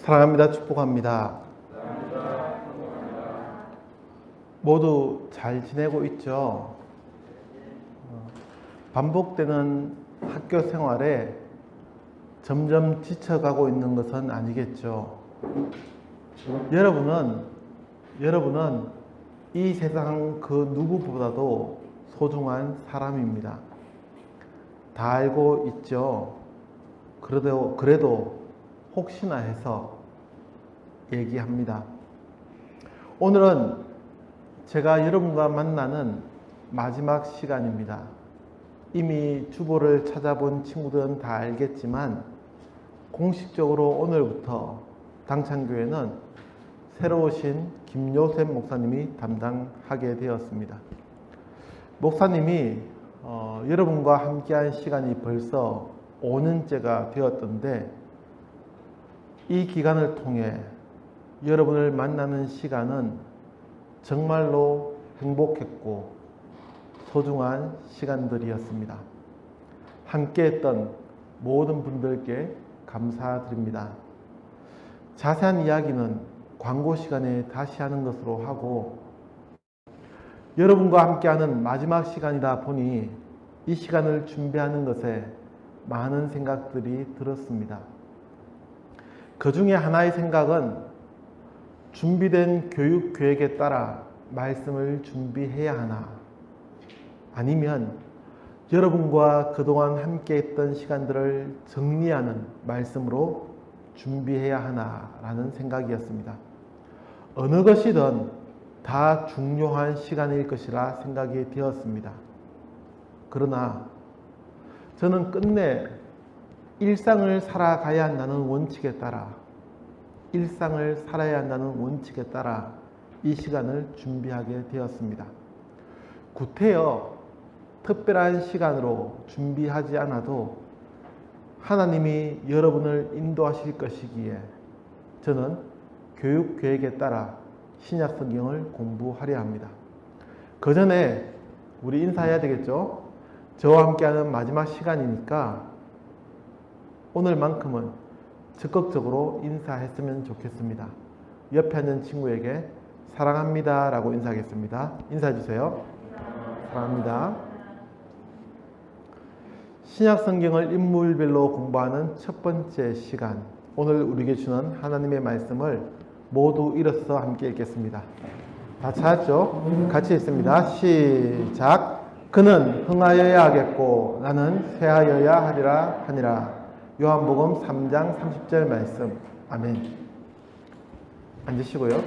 사랑합니다. 축복합니다. 모두 잘 지내고 있죠? 어, 반복되는 학교 생활에 점점 지쳐가고 있는 것은 아니겠죠. 여러분은, 여러분은 이 세상 그 누구보다도 소중한 사람입니다. 다 알고 있죠. 그래도, 그래도 혹시나 해서 얘기합니다. 오늘은 제가 여러분과 만나는 마지막 시간입니다. 이미 주보를 찾아본 친구들은 다 알겠지만 공식적으로 오늘부터 당창교회는 새로 오신 김요셉 목사님이 담당하게 되었습니다. 목사님이 어, 여러분과 함께한 시간이 벌써 5년째가 되었던데 이 기간을 통해 여러분을 만나는 시간은 정말로 행복했고 소중한 시간들이었습니다. 함께 했던 모든 분들께 감사드립니다. 자세한 이야기는 광고 시간에 다시 하는 것으로 하고 여러분과 함께하는 마지막 시간이다 보니 이 시간을 준비하는 것에 많은 생각들이 들었습니다. 그 중에 하나의 생각은 준비된 교육 계획에 따라 말씀을 준비해야 하나 아니면 여러분과 그동안 함께 했던 시간들을 정리하는 말씀으로 준비해야 하나라는 생각이었습니다. 어느 것이든 다 중요한 시간일 것이라 생각이 되었습니다. 그러나 저는 끝내 일상을 살아가야 한다는 원칙에 따라 일상을 살아야 한다는 원칙에 따라 이 시간을 준비하게 되었습니다. 구태여 특별한 시간으로 준비하지 않아도 하나님이 여러분을 인도하실 것이기에 저는 교육 계획에 따라 신약 성경을 공부하려 합니다. 그 전에 우리 인사해야 되겠죠? 저와 함께하는 마지막 시간이니까 오늘만큼은 적극적으로 인사했으면 좋겠습니다. 옆에 앉은 친구에게 사랑합니다 라고 인사하겠습니다. 인사해 주세요. 사랑합니다. 신약 성경을 인물별로 공부하는 첫 번째 시간. 오늘 우리에게 주는 하나님의 말씀을 모두 일어서 함께 읽겠습니다. 다 찾았죠? 같이 읽습니다. 시작. 그는 흥하여야 하겠고 나는 쇠하여야 하리라 하니라. 요한복음 3장 30절 말씀. 아멘. 앉으시고요.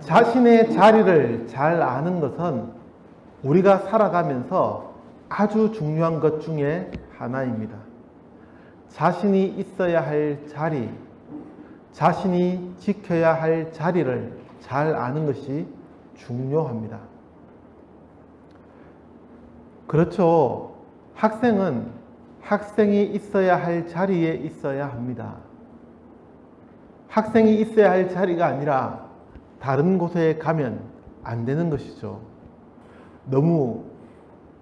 자신의 자리를 잘 아는 것은 우리가 살아가면서 아주 중요한 것 중에 하나입니다. 자신이 있어야 할 자리, 자신이 지켜야 할 자리를 잘 아는 것이 중요합니다. 그렇죠. 학생은 학생이 있어야 할 자리에 있어야 합니다. 학생이 있어야 할 자리가 아니라 다른 곳에 가면 안 되는 것이죠. 너무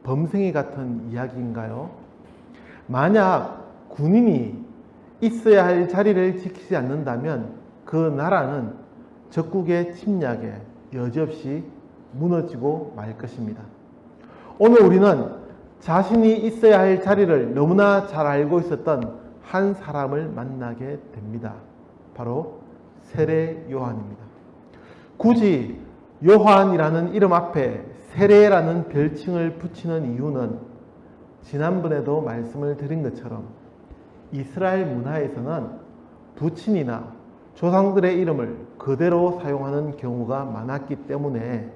범생이 같은 이야기인가요? 만약 군인이 있어야 할 자리를 지키지 않는다면 그 나라는 적국의 침략에 여지없이 무너지고 말 것입니다. 오늘 우리는 자신이 있어야 할 자리를 너무나 잘 알고 있었던 한 사람을 만나게 됩니다. 바로 세례 요한입니다. 굳이 요한이라는 이름 앞에 세례라는 별칭을 붙이는 이유는 지난번에도 말씀을 드린 것처럼 이스라엘 문화에서는 부친이나 조상들의 이름을 그대로 사용하는 경우가 많았기 때문에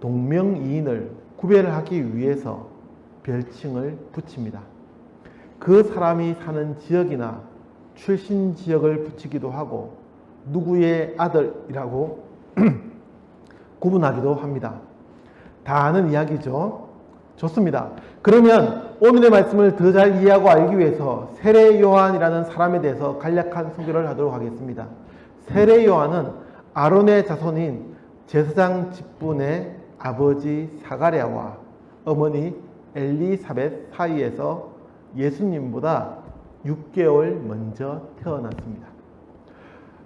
동명이인을 구별하기 위해서 별칭을 붙입니다. 그 사람이 사는 지역이나 출신 지역을 붙이기도 하고 누구의 아들이라고 구분하기도 합니다. 다 아는 이야기죠. 좋습니다. 그러면 오늘의 말씀을 더 잘 이해하고 알기 위해서 세례 요한이라는 사람에 대해서 간략한 소개를 하도록 하겠습니다. 세례 요한은 아론의 자손인 제사장 직분의 아버지 사가랴와 어머니 엘리사벳 사이에서 예수님보다 6개월 먼저 태어났습니다.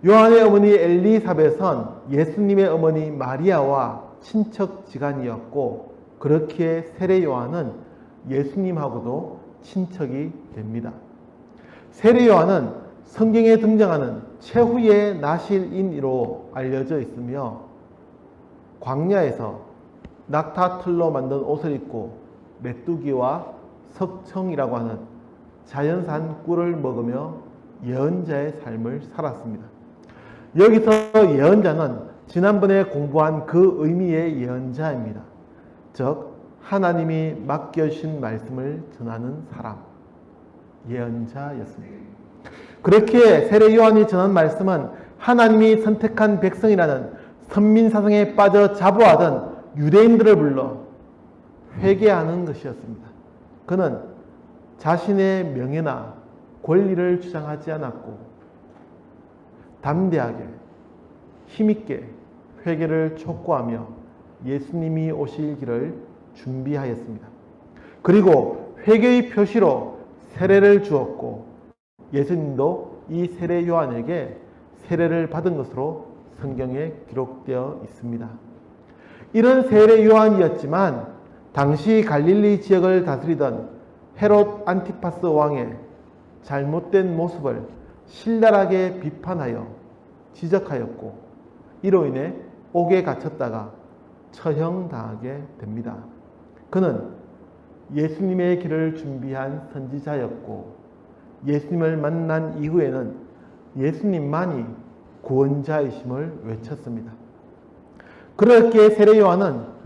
요한의 어머니 엘리사벳은 예수님의 어머니 마리아와 친척 지간이었고 그렇기에 세례 요한은 예수님하고도 친척이 됩니다. 세례 요한은 성경에 등장하는 최후의 나실인으로 알려져 있으며 광야에서 낙타 털로 만든 옷을 입고 메뚜기와 석청이라고 하는 자연산 꿀을 먹으며 예언자의 삶을 살았습니다. 여기서 예언자는 지난번에 공부한 그 의미의 예언자입니다. 즉 하나님이 맡겨주신 말씀을 전하는 사람, 예언자였습니다. 그렇게 세례 요한이 전한 말씀은 하나님이 선택한 백성이라는 선민사상에 빠져 자부하던 유대인들을 불러 회개하는 것이었습니다. 그는 자신의 명예나 권리를 주장하지 않았고 담대하게 힘있게 회개를 촉구하며 예수님이 오실 길을 준비하였습니다. 그리고 회개의 표시로 세례를 주었고 예수님도 이 세례 요한에게 세례를 받은 것으로 성경에 기록되어 있습니다. 이런 세례 요한이었지만 당시 갈릴리 지역을 다스리던 헤롯 안티파스 왕의 잘못된 모습을 신랄하게 비판하여 지적하였고 이로 인해 옥에 갇혔다가 처형당하게 됩니다. 그는 예수님의 길을 준비한 선지자였고 예수님을 만난 이후에는 예수님만이 구원자이심을 외쳤습니다. 그렇게 세례 요한은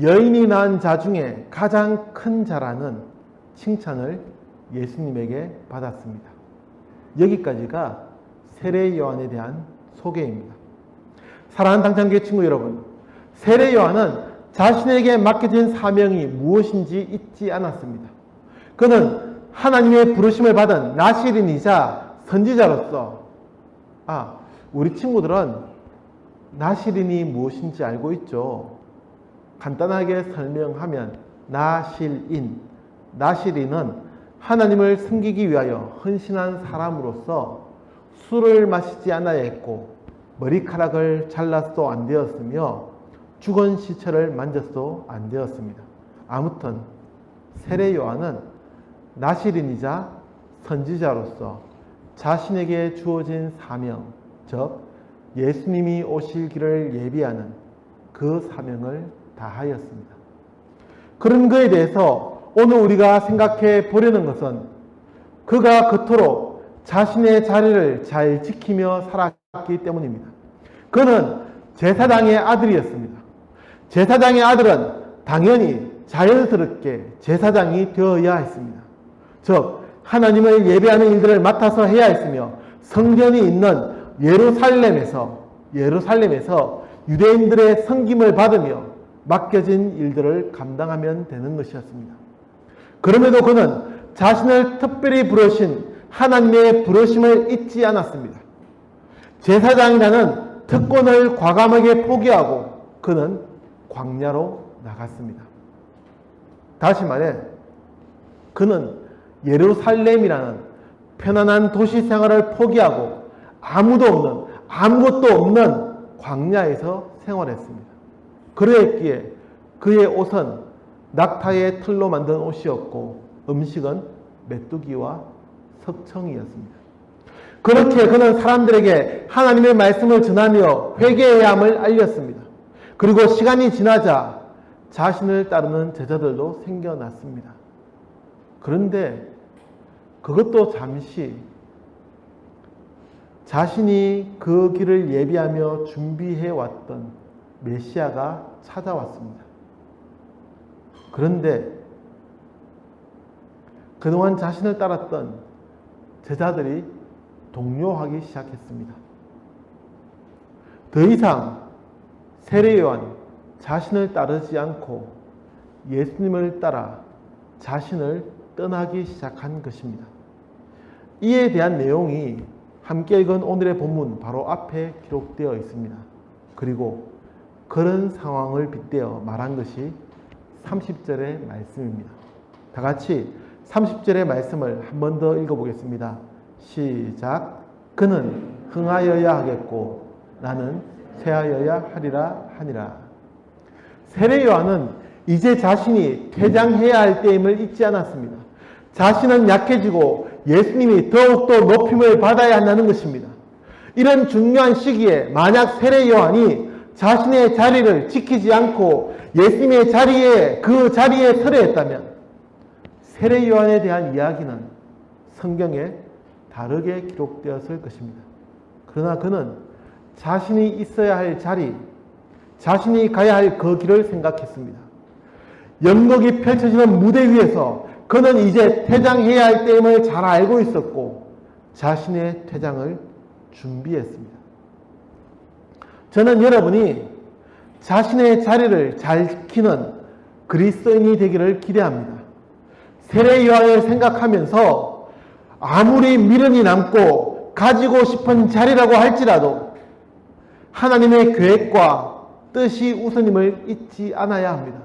여인이 낳은 자 중에 가장 큰 자라는 칭찬을 예수님에게 받았습니다. 여기까지가 세례 요한에 대한 소개입니다. 사랑하는 당찬교회 친구 여러분, 세례 요한은 자신에게 맡겨진 사명이 무엇인지 잊지 않았습니다. 그는 하나님의 부르심을 받은 나시린이자 선지자로서 아, 우리 친구들은 나시린이 무엇인지 알고 있죠. 간단하게 설명하면 나실인, 나시린은 하나님을 섬기기 위하여 헌신한 사람으로서 술을 마시지 않아야 했고 머리카락을 잘라서도 안 되었으며 죽은 시체를 만져서도 안 되었습니다. 아무튼 세례 요한은 나시린이자 선지자로서 자신에게 주어진 사명, 즉 예수님이 오실 길을 예비하는 그 사명을 다 하였습니다. 그런 그에 대해서 오늘 우리가 생각해 보려는 것은 그가 그토록 자신의 자리를 잘 지키며 살았기 때문입니다. 그는 제사장의 아들이었습니다. 제사장의 아들은 당연히 자연스럽게 제사장이 되어야 했습니다. 즉, 하나님을 예배하는 일들을 맡아서 해야 했으며 성전이 있는 예루살렘에서 예루살렘에서 유대인들의 섬김을 받으며 맡겨진 일들을 감당하면 되는 것이었습니다. 그럼에도 그는 자신을 특별히 부르신 하나님의 부르심을 잊지 않았습니다. 제사장이라는 특권을 과감하게 포기하고 그는 광야로 나갔습니다. 다시 말해 그는 예루살렘이라는 편안한 도시 생활을 포기하고 아무도 없는 아무것도 없는 광야에서 생활했습니다. 그러했기에 그의 옷은 낙타의 털로 만든 옷이었고 음식은 메뚜기와 석청이었습니다. 그렇게 그는 사람들에게 하나님의 말씀을 전하며 회개해야 함을 알렸습니다. 그리고 시간이 지나자 자신을 따르는 제자들도 생겨났습니다. 그런데 그것도 잠시 자신이 그 길을 예비하며 준비해 왔던 메시아가 찾아왔습니다. 그런데 그동안 자신을 따랐던 제자들이 동요하기 시작했습니다. 더 이상 세례요한 자신을 따르지 않고 예수님을 따라 자신을 떠나기 시작한 것입니다. 이에 대한 내용이 함께 읽은 오늘의 본문 바로 앞에 기록되어 있습니다. 그리고 그런 상황을 빗대어 말한 것이 30절의 말씀입니다. 다 같이 30절의 말씀을 한 번 더 읽어보겠습니다. 시작. 그는 흥하여야 하겠고 나는 쇠하여야 하리라 하니라. 세례 요한은 이제 자신이 퇴장해야 할 때임을 잊지 않았습니다. 자신은 약해지고 예수님이 더욱더 높임을 받아야 한다는 것입니다. 이런 중요한 시기에 만약 세례 요한이 자신의 자리를 지키지 않고 예수님의 자리에 그 자리에 서려 했다면 세례 요한에 대한 이야기는 성경에 다르게 기록되었을 것입니다. 그러나 그는 자신이 있어야 할 자리, 자신이 가야 할 그 길을 생각했습니다. 연극이 펼쳐지는 무대 위에서 그는 이제 퇴장해야 할 때임을 잘 알고 있었고 자신의 퇴장을 준비했습니다. 저는 여러분이 자신의 자리를 잘 지키는 그리스도인이 되기를 기대합니다. 세례 요한을 생각하면서 아무리 미련이 남고 가지고 싶은 자리라고 할지라도 하나님의 계획과 뜻이 우선임을 잊지 않아야 합니다.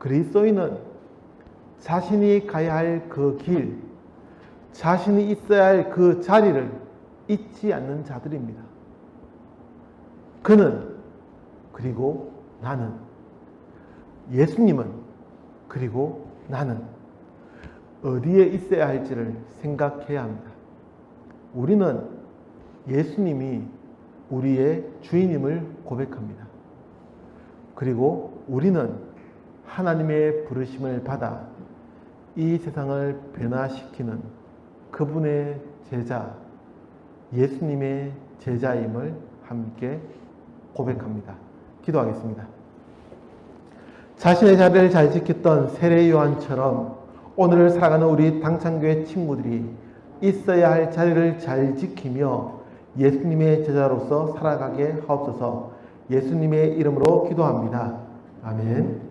그리스도인은 자신이 가야 할 그 길, 자신이 있어야 할 그 자리를 잊지 않는 자들입니다. 그는 그리고 나는 예수님은 그리고 나는 어디에 있어야 할지를 생각해야 합니다. 우리는 예수님이 우리의 주인임을 고백합니다. 그리고 우리는 하나님의 부르심을 받아 이 세상을 변화시키는 그분의 제자, 예수님의 제자임을 함께 고백합니다. 기도하겠습니다. 자신의 자리를 잘 지켰던 세례 요한처럼 오늘을 살아가는 우리 당창교회 친구들이 있어야 할 자리를 잘 지키며 예수님의 제자로서 살아가게 하옵소서 예수님의 이름으로 기도합니다. 아멘.